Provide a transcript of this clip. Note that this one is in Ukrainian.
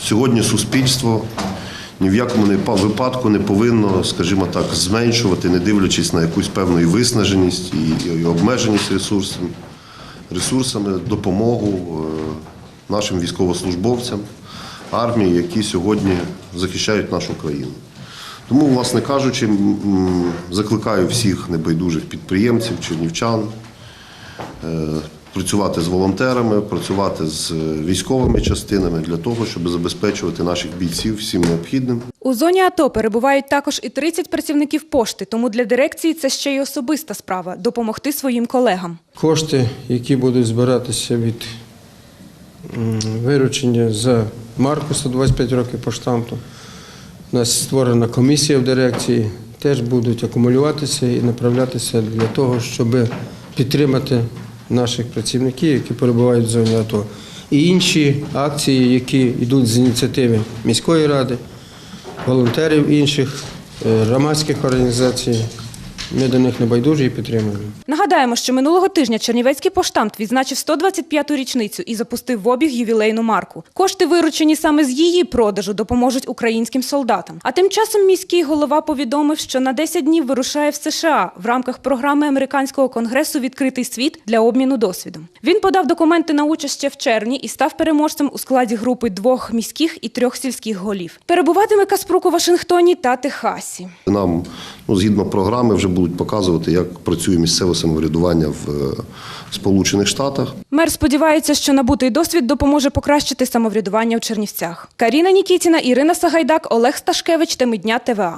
Сьогодні суспільство ні в якому випадку не повинно, скажімо так, зменшувати, не дивлячись на якусь певну і виснаженість і, обмеженість ресурсами, ресурсами, допомогу е, нашим військовослужбовцям, армії, які сьогодні захищають нашу країну. Тому, власне кажучи, закликаю всіх небайдужих підприємців, чернівчан, е, працювати з волонтерами, працювати з е, військовими частинами для того, щоб забезпечувати наших бійців всім необхідним. У зоні АТО перебувають також і 30 працівників пошти, тому для дирекції це ще й особиста справа допомогти своїм колегам. Кошти, які будуть збиратися від виручення за марку 125 років по штампу. У нас створена комісія в дирекції, теж будуть акумулюватися і направлятися для того, щоб підтримати наших працівників, які перебувають в зоні АТО. І інші акції, які йдуть з ініціативи міської ради, волонтерів інших, е, громадських організацій. Ми до них не байдужі і підтримуємо. Нагадаємо, що минулого тижня Чернівецький поштамт відзначив 125-ту річницю і запустив в обіг ювілейну марку. Кошти, виручені саме з її продажу, допоможуть українським солдатам. А тим часом міський голова повідомив, що на 10 днів вирушає в США в рамках програми американського конгресу Відкритий світ для обміну досвідом. Він подав документи на участь ще в червні і став переможцем у складі групи двох міських і трьох сільських голів. Перебуватиме Каспрук у Вашингтоні та Техасі. Нам, ну, згідно програми, вже будуть показувати, як працює місцеве самоврядування в е, Сполучених Штатах. Мер сподівається, що набутий досвід допоможе покращити самоврядування в Чернівцях. Каріна Нікітіна, Ірина Сагайдак, Олег Сташкевич, Темидня ТВА.